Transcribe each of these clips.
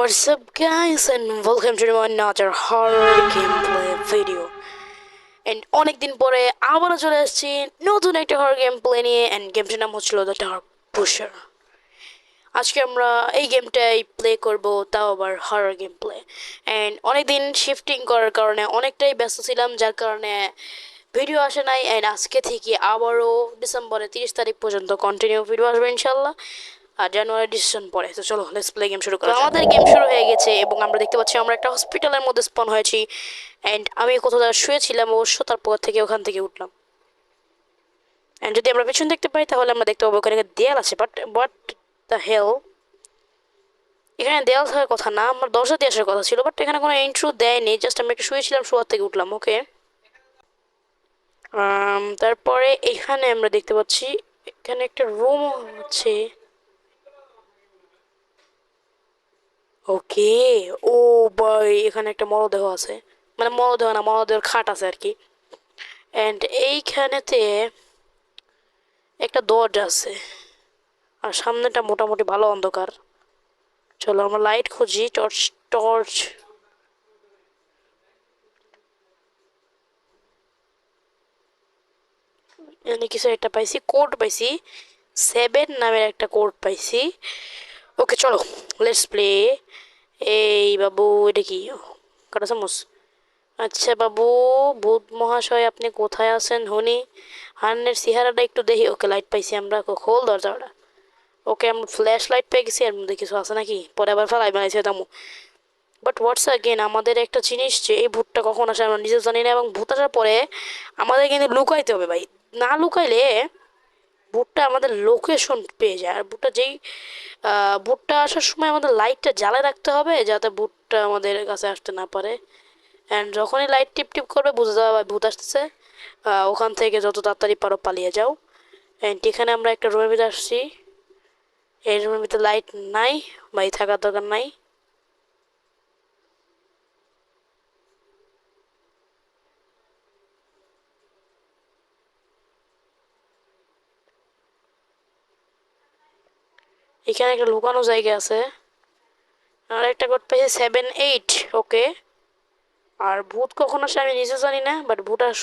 What's up, guys, and welcome to another horror gameplay video. And অনেকদিন পরে আবারও চলে আসছি নতুন একটা হরর গেম প্লে নিয়ে অ্যান্ড গেমটির নাম হচ্ছিল দ্য ডার্ক পুশার আজকে আমরা এই গেমটাই প্লে করব, তাও আবার হরর গেম প্লে অ্যান্ড অনেকদিন শিফটিং করার কারণে অনেকটাই ব্যস্ত ছিলাম, যার কারণে ভিডিও আসে নাই অ্যান্ড আজকে থেকে আবারও ডিসেম্বরের তিরিশ তারিখ পর্যন্ত কন্টিনিউ ভিডিও আসবে, ইনশাল্লাহ। আর জানুয়ারি ডিসিশন পরে। তো চলো লেটস প্লে গেম শুরু করা যাক। আমাদের গেম শুরু হয়ে গেছে এবং আমরা দেখতে পাচ্ছি আমরা একটা হসপিটালের মধ্যে স্পন হয়েছি অ্যান্ড আমি কোথাও শুয়েছিলাম অবশ্য তারপর থেকে ওখান থেকে উঠলাম। অ্যান্ড যদি আমরা পেছন দেখতে পাই তাহলে আমরা দেখতে পাবো ওখানে একটা দেয়াল আছে। বাট বাট দ্য হেল এখানে দেয়াল থাকার কথা না আমার দরজা দিয়ে আসার কথা ছিল বাট এখানে কোনো ইন্ট্রো দেয়নি জাস্ট আমি একটু শুয়েছিলাম শোয়ার থেকে উঠলাম ওকে তারপরে এখানে আমরা দেখতে পাচ্ছি এখানে একটা রুম আছে। ওকে, ও ভাই এখানে একটা মরদেহ আছে। মানে মরদেহ না, মরদেহের খাট আছে আর কি। অ্যান্ড এইখানেতে একটা দরজা আছে। আর সামনেটা মোটামুটি ভালো অন্ধকার। চলো আমরা লাইট খুঁজি, টর্চ টর্চ। এখানে কিছু একটা পাইছি, কোড পাইছি। সেভেন নামের একটা কোড পাইছি। ওকে, চলো লেটস প্লে এই বাবু, এটা কি? কাটা চামচ। আচ্ছা বাবু ভূত মহাশয়, আপনি কোথায় আছেন, হনি? হান্নের চেহারাটা একটু দেখি। ওকে লাইট পাইছি আমরা। খোল দরজাটা। ওকে, আমরা ফ্ল্যাশ লাইট পেয়ে গেছি, এর মধ্যে কিছু আছে নাকি? পরে আবার ফেলাই বানাইছে তামু বাট হোয়াটস আগেন আমাদের একটা জিনিস যে, এই ভূতটা কখন আসে আমরা নিজেও জানি না, এবং ভূত আসার পরে আমাদের কিন্তু লুকাইতে হবে ভাই। না লুকাইলে বুটটা আমাদের লোকেশন পেয়ে যায়। আর বুটটা যেই বুটটা আসার সময় আমাদের লাইটটা জ্বালায় রাখতে হবে যাতে বুটটা আমাদের কাছে আসতে না পারে। অ্যান্ড যখনই লাইট টিপ টিপ করবে, বুঝে যাবে ভূত আসতেছে। ওখান থেকে যত তাড়াতাড়ি পারো পালিয়ে যাও। অ্যান্ড এখানে আমরা একটা রুমের ভিতরে আসছি। এই রুমের ভিতরে লাইট নাই ভাই থাকার দরকার নাই। এখানে একটা লুকানো জায়গা আছে। আর একটা কোড পেয়েছে সেভেন এইট ওকে আর ভূত কখন আসে আমি নিজে জানি না বাট ভূত আস,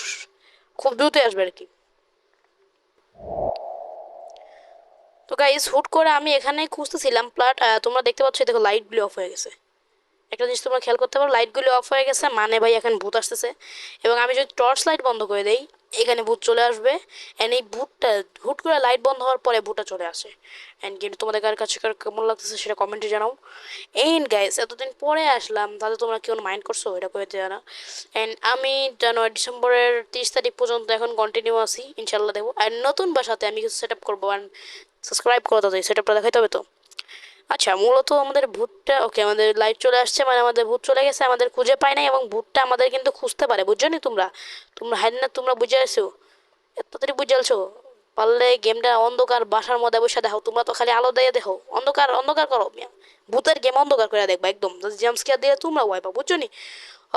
খুব দ্রুতই আসবে আর কি। তো গাইস হুট করে আমি এখানে খুঁজতেছিলাম প্লাট তোমরা দেখতে পাচ্ছ দেখো লাইটগুলি অফ হয়ে গেছে। একটা জিনিস তোমরা খেয়াল করতে পারো লাইটগুলি অফ হয়ে গেছে মানে ভাই এখন ভূত আসতেছে। এবং আমি যদি টর্চ লাইট বন্ধ করে দেই এখানে ভূত চলে আসবে। অ্যান্ড এই ভূতটা, হুট করে লাইট বন্ধ হওয়ার পরে ভূতটা চলে আসে। অ্যান্ড কিন্তু তোমাদের কার কাছে কেমন লাগতেছে সেটা কমেন্টে জানাও। এন্ড গাইস এতদিন পরে আসলাম, তাতে তোমরা কেউ মাইন্ড করছ? এটা করে জানা অ্যান্ড আমি জানুয়ারি, ডিসেম্বরের তিরিশ তারিখ পর্যন্ত এখন কন্টিনিউ আছি। ইনশাল্লাহ দেবো। আর নতুন বাসাতে আমি কিছু সেট আপ করব। অ্যান্ড সাবস্ক্রাইব করো দাও সেট আপটা দেখাইতে হবে তো? আচ্ছা মূলত আমাদের ভূতটা ওকে আমাদের লাইট চলে আসছে মানে আমাদের ভূত চলে গেছে, আমাদের খুঁজে পাই নাই এবং ভূতটা আমাদের কিন্তু খুঁজতে পারে, বুঝছ নি তোমরা? তোমরা হ্যাঁ না, তোমরা বুঝে আসছো এত তাড়াতাড়ি বুঝে আলছো? পারলে গেমটা অন্ধকার বাসার মধ্যে বসে দেখো, তোমরা তো খালি আলো দিয়ে দেখো, অন্ধকার অন্ধকার করো ভূতের গেম অন্ধকার করে দেখবা, একদম। জাম্পস্কেয়ার দিয়ে তোমরা ওয়াইপা বুঝছ নি?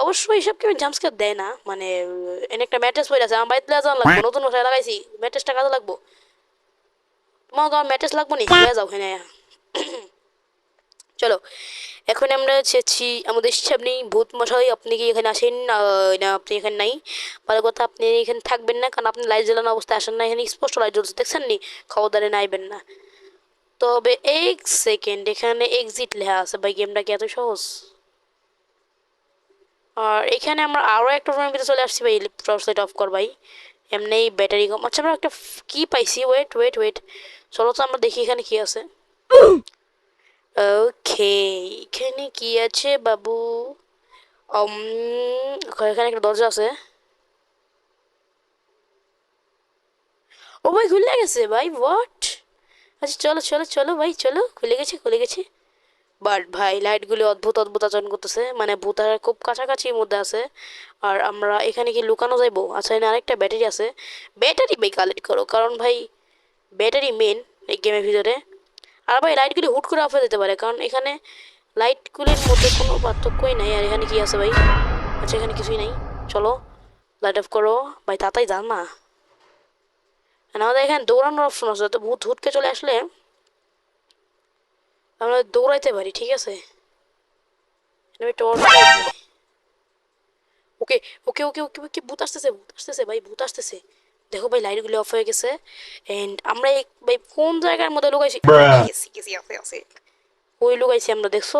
অবশ্যই এইসব কেউ জাম্পস্কেয়ার দেয় না মানে এনে একটা ম্যাট্রেস পড়ে আছে, আমার বাড়িতে যাওয়া লাগবে, নতুন বাসায় লাগাইছি ম্যাট্রেসটা কাজে লাগবো। তোমার ম্যাট্রেস লাগবো নি যাও এখানে চলো, এখন আমরা চেয়েছি আমাদের সামনে ভূত মশাই, আপনি কি এখানে আসেন? না আপনি এখানে নাই। ভালো কথা, আপনি এখানে থাকবেন না, কারণ আপনি লাইট জ্বালানো অবস্থায় আসেন না। এখানে স্পষ্ট লাইট জ্বলছে, দেখছেন নি? খবরদারে নাইবেন না। তবে এক সেকেন্ড এখানে এক্সিট লেখা আছে। ভাই গেমটা কি এত সহজ? আর এখানে আমরা আরও একটা রুমের ভিতরে চলে আসছি, ভাই। টর্চ লাইট অফ কর, ভাই। এমনি ব্যাটারি কম আচ্ছা আমরা একটা কি পাইছি? ওয়েট ওয়েট ওয়েট চলো তো আমরা দেখি এখানে কি আছে। ওকে এখানে কি আছে, বাবু? এখানে একটা দরজা আছে। ও ভাই, খুলে গেছে ভাই হোয়াট আচ্ছা চলো চলো চলো ভাই, চলো, খুলে গেছে খুলে গেছে। বাট ভাই লাইটগুলি অদ্ভুত অদ্ভুত আচরণ করতেছে। মানে ভূতার খুব কাছাকাছির মধ্যে আছে। আর আমরা এখানে কি লুকানো যাইবো? আচ্ছা এখানে আরেকটা ব্যাটারি আছে। ব্যাটারি ভাই কালেক্ট করো, কারণ ভাই, ব্যাটারি মেন এই গেমের ভিতরে। আর ভাই লাইটগুলি হুট করে অফ হয়ে যেতে পারে, কারণ এখানে লাইটগুলির মধ্যে কোনো পার্থক্যই নাই, আর এখানে কি আছে ভাই? আচ্ছা এখানে কিছুই নাই। চলো লাইট অফ করো। ভাই, তাড়াতাড়ি যান না। আমাদের এখানে দৌড়ানোর অপশন আছে তো ভূত হুটকে চলে আসলে আমরা দৌড়াইতে পারি, ঠিক আছে? ওকে ওকে ওকে ওকে ওকে ভূত আসতেছে ভূত আসতেছে, ভাই, ভূত আসতেছে। দেখো ভাই লাইটগুলো অফ হয়ে গেছে এন্ড আমরা ভাই কোন জায়গার মধ্যে লুকাইছি? গেছি গেছি আছে আছে ওই লুকাইছি আমরা দেখছ?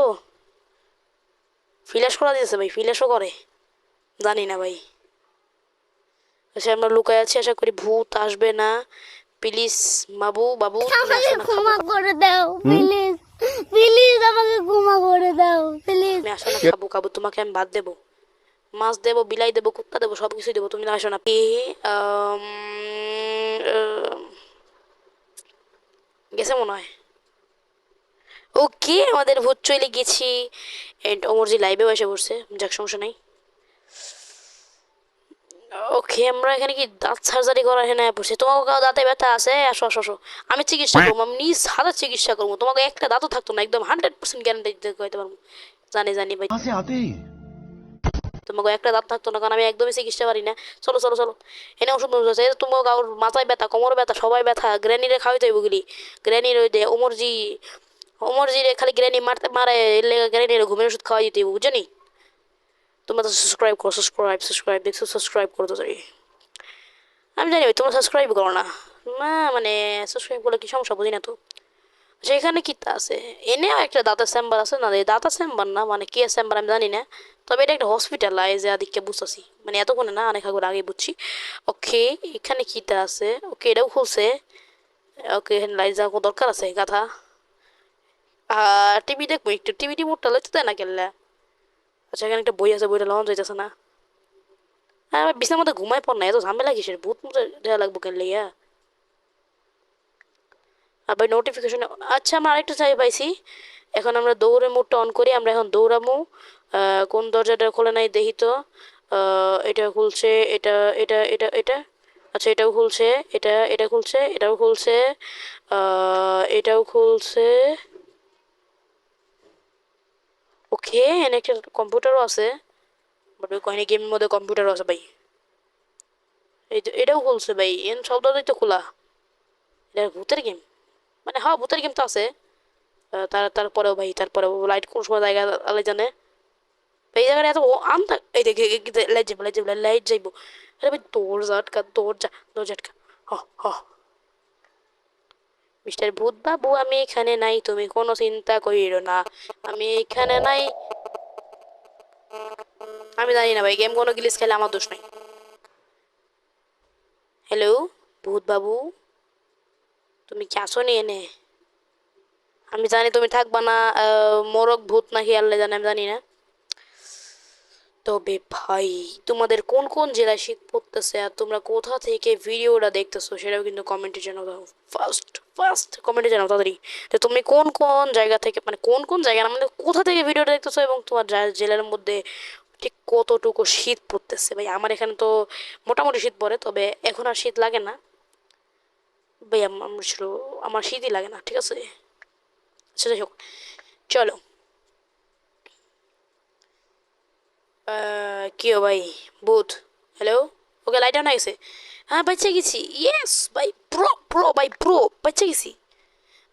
ফিলাস করা দিয়েছে ভাই ফিলাসও করে। জানি না ভাই। আচ্ছা আমরা লুকাই আছি আশা করি ভূত আসবে না। প্লিজ বাবু বাবু ক্ষমা করে দাও প্লিজ। প্লিজ আমাকে ক্ষমা করে দাও প্লিজ। তুমি আসো না খাব খাব তোমাকে আমি বাদ দেবো। মাছ দেব বিলাই দেব কুত্তা দেবো সব কিছুই দেবো তুমি আসো না। গেছে মনে হয়। ওকে আমাদের ভোট চলে গেছি। অ্যান্ড অমরজি লাইভেও এসে পড়ছে যাক সমস্যা নাই। ওকে আমরা এখানে কি দাঁত সার্জারি করা হ্যাঁ পড়ছে? তোমাকে কাউ দাঁতে ব্যথা আছে? আসো আসো আসো। আমি চিকিৎসা হ্যাঁ। করব আমি নিজ হাতে চিকিৎসা করব। তোমাকে একটা দাঁতও থাকতো না একদম হান্ড্রেড পার্সেন্ট গ্যারান্টি দিতে কইতে পারব। জানি জানি ভাই। তোমাকে একটা দাঁত থাকতো না, কারণ আমি একদমই চিকিৎসা পারি না চলো চলো চলো। এনে ওষুধ আছে। তোমার কারোর মাথায় ব্যথা, কোমর ব্যথা, সবাই ব্যথা গ্র্যানিরে খাওয়াইতে হইব গুলি। গ্র্যানির ওই যে ওমরজি রে খালি গ্র্যানি মারতে মারে, এর লেগে ঘুমের ওষুধ খাওয়াই দিতে হইব বুঝনি তোমরা তো সাবস্ক্রাইব করো সাবস্ক্রাইব সাবস্ক্রাইব দেখছ সাবস্ক্রাইব করো তো। আমি জানি ভাই, তোমরা সাবস্ক্রাইব করো না। মানে সাবস্ক্রাইব করলে কি সমস্যা বুঝি না তো। আচ্ছা এখানে কি আছে? এনেও একটা দাঁতের চেম্বার আছে না? দাঁতের চেম্বার না মানে কি চেম্বার আমি জানি না। তবে এটা একটা হসপিটাল আই যে আদিককে বুঝতেছি। মানে এতক্ষণে না, অনেক আগে বুঝছি। ওকে, এখানে কি তা আছে? ওকে, এটাও খুলছে। ওকে, এখানে লাইট যাওয়া দরকার আছে? গাথা আর টিভি দেখব একটু। টিভি টিভোরটা লইতে দেয় না কেনলে আচ্ছা এখানে একটা বই আছে, বইটা লন যাইতেছে না। হ্যাঁ বিছানার মধ্যে ঘুমাই পড় না, এত ঝামেলা কিসের? ভূত মুতে দেওয়া লাগবো কেন লিয়া ভাই নোটিফিকেশন আচ্ছা আমরা আরেকটা চাই পাইছি। এখন আমরা দৌড়ে মোডটা অন করি, আমরা এখন দৌড়ামো। কোন দরজাটা খোলা নাই দেখি তো। এটা খুলছে, এটা এটা এটা এটা। আচ্ছা এটাও খুলছে, এটা এটা খুলছে, এটাও খুলছে। এটাও খুলছে। ওকে এখানে একটা কম্পিউটারও আছে। বাট ওই কহিনি গেমের মধ্যে কম্পিউটারও আছে ভাই। এই তো এটাও খুলছে ভাই, এন, সব দরজাই তো খোলা। এটা ভূতের গেম মানে হ্যাঁ ভূতের গেম তো আছে। তার, তারপরেও ভাই, তারপরেও লাইট কোন সময় জায়গা আলাই জানে। এই জায়গাটা এত আনতা এই দেখে লাইট যাব লাইট যাব লাইট যাইবো আরে ভাই দরজা আটকা দরজা দরজা আটকা হ হ। মিস্টার ভূত বাবু আমি এখানে নাই, তুমি কোনো চিন্তা করিও না। আমি এখানে নাই। আমি জানি না ভাই গেম কোনো গিলিস খেলে আমার দোষ নাই। হ্যালো ভূত বাবু তুমি কি আসো নি এনে? আমি জানি তুমি থাকবা না মোরগ ভূত নাকি আল্লাহ জানে, আমি জানি না। তবে ভাই, তোমাদের কোন কোন জেলায় শীত পড়তেছে আর তোমরা কোথা থেকে ভিডিওটা দেখতেছো সেটাও কিন্তু কমেন্টে জানাও দাও। ফার্স্ট ফার্স্ট কমেন্টে জানাও তাড়াতাড়ি। তো তুমি কোন কোন জায়গা থেকে মানে কোন কোন জায়গা মানে কোথা থেকে ভিডিওটা দেখতেছো এবং তোমার জেলার মধ্যে ঠিক কতটুকু শীত পড়তেছে? ভাই, আমার এখানে তো মোটামুটি শীত পড়ে, তবে এখন আর শীত লাগে না। ভাই আমার ছিল আমার শীতই লাগে না ঠিক আছে? আচ্ছা যাই হোক চলো। আহ, কি ও ভাই বুথ হ্যালো? ওকে লাইট অন গেছে হ্যাঁ বাচ্চা গেছি ইয়েস ভাই প্রো প্রো ভাই প্রো বাচ্চা গেছি।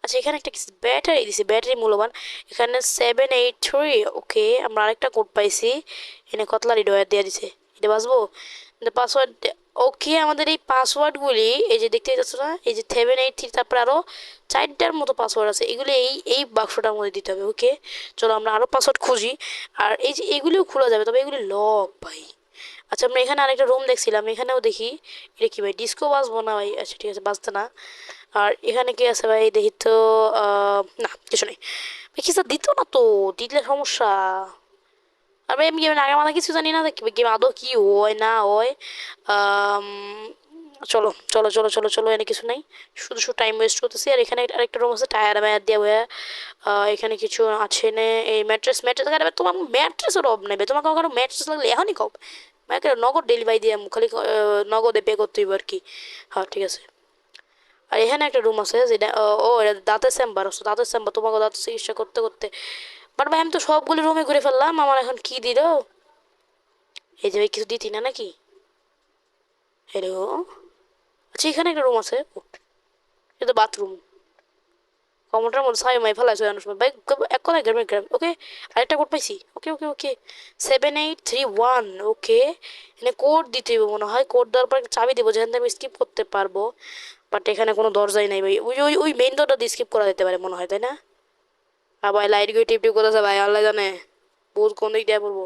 আচ্ছা এখানে একটা ব্যাটারি দিছি ব্যাটারি মূল্যবান। এখানে সেভেন এইট থ্রি ওকে আমরা আরেকটা কোড পাইছি। এখানে কতলা ডয়ার দিয়ে দিছে? এটা বাসবো পাসওয়ার্ড ওকে আমাদের এই পাসওয়ার্ডগুলি, এই যে দেখতে পাচ্ছ না, এই যে সেভেন এইট থ্রি তারপরে আরও চারটার মতো পাসওয়ার্ড আছে, এগুলি এই এই বাক্সটার মধ্যে দিতে হবে ওকে চলো আমরা আরও পাসওয়ার্ড খুঁজি, আর এই যে এগুলিও খোলা যাবে, তবে এগুলি লক ভাই। আচ্ছা আমরা এখানে আরেকটা রুম দেখছিলাম, এখানেও দেখি, এটা কি ভাই ডিস্কো বাজবো না ভাই? আচ্ছা ঠিক আছে বাজতে না। আর এখানে কি আছে ভাই, দেখি তো না, কিছু নেই। ভাই কিছু দিত না তো? দিলে সমস্যা। আর ভাই আমি গেমের আগে মাথা কিছু জানি না গেম আদৌ কি হয় না হয় চলো চলো চলো চলো চলো এনে কিছু নাই শুধু শুধু টাইম ওয়েস্ট করতেছি আর এখানে আরেকটা রুম আছে টায়ার ম্যাট দিয়ে হয়ে এখানে কিছু আছে না এই ম্যাট্রেস ম্যাট্রেস তোমার ম্যাট্রেসের অভাব নেবে তোমাকে কারও ম্যাট্রেস লাগলে এখনই কব মাকে নগদ ডেলিভারি দিয়ে খালি নগদে পে করতে হইব আর কি হ্যাঁ ঠিক আছে আর এখানে একটা রুম আছে যেটা ও, এটা দাঁতের চেম্বার আছে দাঁতের চেম্বার তোমাকে দাঁতের চিকিৎসা করতে করতে বাট ভাই, আমি তো সবগুলো রুমে ঘুরে ফেললাম, আমার এখন কি দিল? এই যে ভাই, কিছু দিতি না নাকি? হ্যালো আচ্ছা এখানে একটা রুম আছে। এটা তো বাথরুম কমেন্টের মধ্যে সাই মাই ফেলাইছে অনেক সময় ভাই এক কথায় গ্রামে গ্রাম। ওকে আরেকটা কোড পাইছি। Okay okay okay seven eight three one okay এখানে কোড দিতে হবে মনে হয়। কোড দেওয়ার পর চাবি দেবো, যেখান থেকে আমি স্কিপ করতে পারব। বাট এখানে কোনো দরজাই নাই ভাই। ওই ওই ওই মেইন ডোরটা দিয়ে স্কিপ করা যেতে পারে মনে হয়, তাই না? আর ভাই লাইট গুই টিপ টিপ আছে ভাই আল্লাহ জানে ভূত কোন দিক দিয়ে পড়ব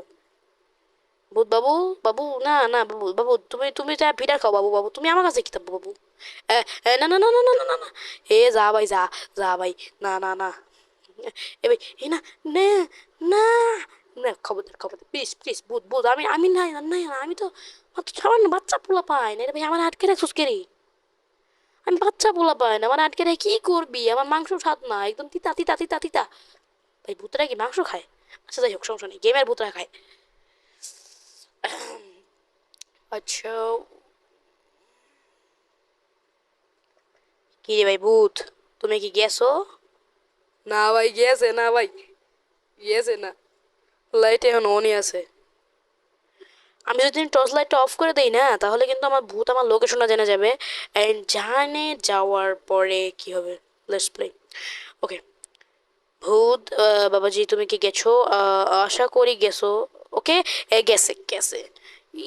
ভূত বাবু বাবু না না বাবু বাবু তুমি তুমি যা ভিড়া খাও বাবু বাবু তুমি আমার কাছে কিতাব বাবু না না না না না না না না এ যা ভাই যা যা ভাই না না না এ ভাই এ না না না না খবর খবর প্লিজ প্লিজ বুধ বুধ আমি আমি নাই না আমি তো মাত্র সামান্য বাচ্চা পোলা পাই না ভাই আমার আটকে রাখছিস কে আমি বাচ্চা পোলা পাই না। মানে আটকে কি করবি? আমার মাংস স্বাদ না। একদম তিতা তিতা তিতা তিতা। ভাই ভূতরা কি মাংস খায়? আচ্ছা যাই হোক, সমস্যা নেই। গেমের ভূতরা খায়। আচ্ছা। কি রে ভাই ভূত? তুমি কি গেছো? না ভাই, গেছে না ভাই। গেছে না। লাইট এখন অনই আছে। আমি যদি টর্চ লাইটটা অফ করে দেই না, তাহলে কিন্তু আমার ভূত আমার লোকেশনটা জেনে যাবে। অ্যান্ড জানে যাওয়ার পরে কি হবে? লেটস প্লে ওকে ভূত বাবাজি, তুমি কি গেছো? আশা করি গেছো। ওকে এ, গেছে গেছে।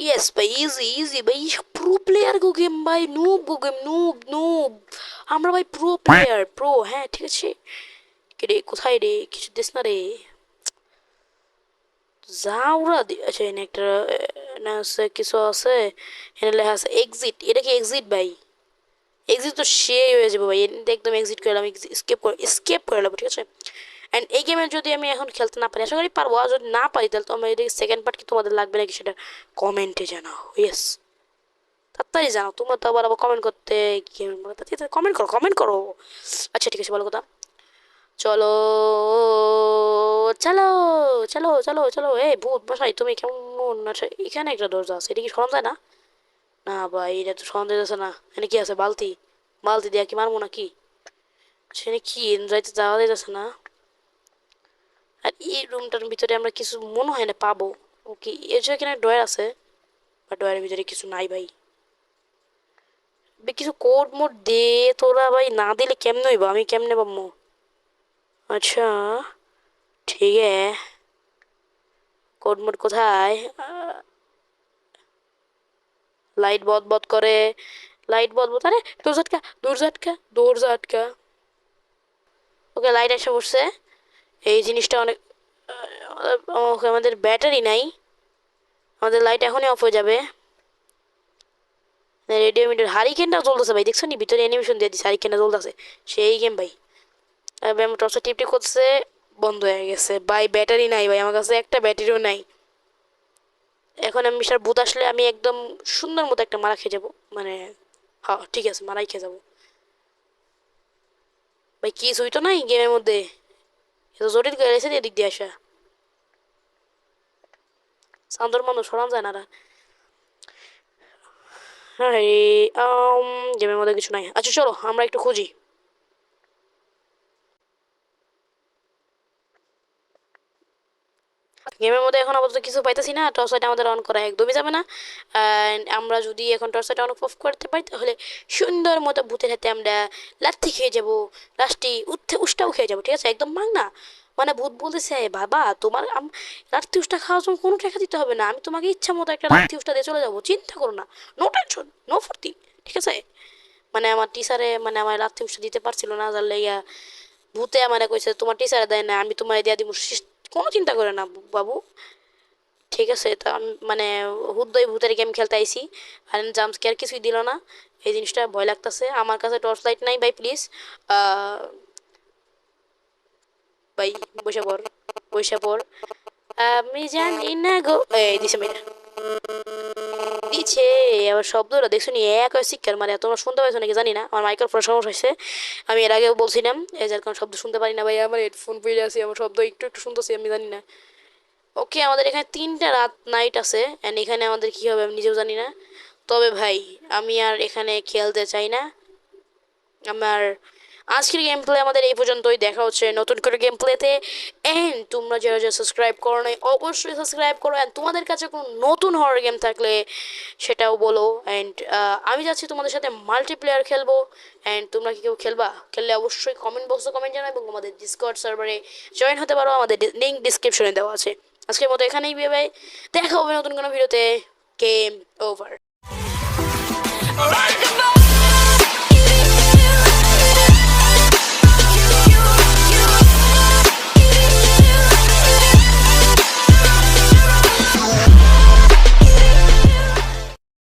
ইয়েস ভাই ইজি ইজি ভাই প্রো প্লেয়ার গো গেম ভাই noob go game noob noob আমরা, ভাই প্রো প্লেয়ার প্রো হ্যাঁ ঠিক আছে। কে রে, কোথায় রে? কিছু দিস না রে। যাওরা আচ্ছা একটা না কিছু আছে? এখানে লেখা আছে এক্সিট এটা কি এক্সিট ভাই? এক্সিট তো সে হয়ে যাবে ভাই। এমনিতে একদম এক্সিট করে আমি স্কেপ করে স্কেপ করে নেব ঠিক আছে? অ্যান্ড এই গেমে যদি আমি এখন খেলতে না পারি, আশা করি পারব। আর যদি না পারি, তাহলে তো আমার এদিকে সেকেন্ড পার্ট কি তোমাদের লাগবে নাকি সেটা কমেন্টে জানাও। ইয়েস তাড়াতাড়ি জানাও। তোমরা তো আবার আবার কমেন্ট করতে কমেন্ট করো কমেন্ট করো। আচ্ছা ঠিক আছে বলো কথা। চলো। চলো চলো চলো চলো এ ভূত মশাই তুমি কেমন আচ্ছা এখানে একটা দরজা আছে, এটা কি সরম যায় না? না ভাই, এটা তো সরম যাচ্ছে না। এখানে কি আছে? বালতি। বালতি দিয়া কি মারবো নাকি? সেখানে কি যাইতে, যাওয়া যাচ্ছে না। আর এই রুমটার ভিতরে আমরা কিছু মনে হয় না পাবো। ওকে এর জন্য এখানে ডয়ার আছে, বা ডয়ারের ভিতরে কিছু নাই ভাই। কিছু কোড মোড দে তোরা ভাই, না দিলে কেমনে হইব? আমি কেমনে পাবো? আচ্ছা। ঠিক কোড মোড কোথায়? লাইট বদ বদ করে, লাইট বদ বদ, আরে দৌড় ঝাটকা দৌড় ঝাটকা দৌড় ঝাটকা। ওকে, লাইট এসে পড়ছে। এই জিনিসটা অনেক, ওকে, আমাদের ব্যাটারি নাই। আমাদের লাইট এখনই অফ হয়ে যাবে। রেডিও মিটার, হারিকেনটাও জ্বলতেছে ভাই, দেখছ নি? ভিতরে অ্যানিমেশন দিয়ে দিচ্ছে হারিকেনটা জ্বলতেছে। সেই গেম ভাই। এবার আমার টর্চটা টিপ টিপ করছে বন্ধ হয়ে গেছে। ভাই ব্যাটারি নাই ভাই, আমার কাছে একটা ব্যাটারিও নাই। এখন আমি মিস্টার ভূত আসলে আমি একদম সুন্দর মতো একটা মারা খেয়ে যাব। মানে হ্যাঁ ঠিক আছে মারাই খেয়ে যাব। ভাই, কি হইতো নাই গেমের মধ্যে? এত জটিল করে এসে এদিক দিয়ে আসা? সান্দর মানুষ সরান যায় না গেমের মধ্যে কিছু নাই। আচ্ছা চলো, আমরা একটু খুঁজি। গেমের মধ্যে এখন আপাতত কিছু পাইতেছি না টর্চ লাইট আমাদের অন করা একদমই যাবে না। আমরা যদি এখন টর্চ লাইট অন অফ করতে পারি তাহলে সুন্দর মতো ভূতের হাতে আমরা লাথি খেয়ে যাব লাস্টি উঠতে উষ্টাও খেয়ে যাব ঠিক আছে? একদম মাং না। মানে ভূত বলতেছে বাবা তোমার লাথি উষ্টা খাওয়ার জন্য কোনো টাকা দিতে হবে না। আমি তোমাকে ইচ্ছা মতো একটা লাথি উষ্টা দিয়ে চলে যাব। চিন্তা করো না। নো টেনশন নো ফুর্তি ঠিক আছে? মানে আমার টিচারে মানে আমার লাথি উষ্টা দিতে পারছিল না যার লেগা ভূতে আমারে কইছে তোমার টিচারে দেয় না আমি তোমার দিয়া দিব কোনো চিন্তা করে না বাবু। ঠিক আছে, তা আমি- মানে হুদ্দই ভূতের গেম খেলতে আইসি আর কেয়ার কিছুই দিল না। এই জিনিসটা ভয় লাগতেছে। আমার কাছে টর্চ লাইট নাই ভাই প্লিজ ভাই, বসে পড় বসে পড়। আমি জানি না গো। এই, দিছে মেয়েটা দিচ্ছে আমার শব্দটা দেখছ নি? এক হয় শিক্ষার মানে তোমরা শুনতে পাইছো নাকি জানি না, আমার মাইক্রোফোন সমস্যা হয়েছে আমি এর আগেও বলছিলাম, এই যার কারণে শব্দ শুনতে পারি না ভাই, আমার হেডফোন পেয়ে আছে, আমার শব্দ একটু একটু শুনতেছি, আমি জানি না। ওকে আমাদের এখানে তিনটা রাত নাইট আছে অ্যান্ড এখানে আমাদের কী হবে আমি নিজেও জানি না। তবে ভাই, আমি আর এখানে খেলতে চাই না। আমার আজকের গেম প্লে আমাদের এই পর্যন্তই। দেখা হচ্ছে নতুন করে গেম প্লেতে অ্যান্ড তোমরা যারা যারা সাবস্ক্রাইব করো নাই, অবশ্যই সাবস্ক্রাইব করো। অ্যান্ড তোমাদের কাছে কোনো নতুন হরর গেম থাকলে সেটাও বলো। অ্যান্ড আমি যাচ্ছি তোমাদের সাথে মাল্টিপ্লেয়ার খেলব। অ্যান্ড তোমরা কি কেউ খেলবা? খেললে অবশ্যই কমেন্ট বক্সে কমেন্ট জানাও এবং আমাদের ডিসকর্ড সার্ভারে জয়েন হতে পারো। আমাদের লিঙ্ক ডিসক্রিপশনে দেওয়া আছে। আজকের মতো এখানেই বিয়ে ভাই। দেখা হবে নতুন কোনো ভিডিওতে গেম ওভার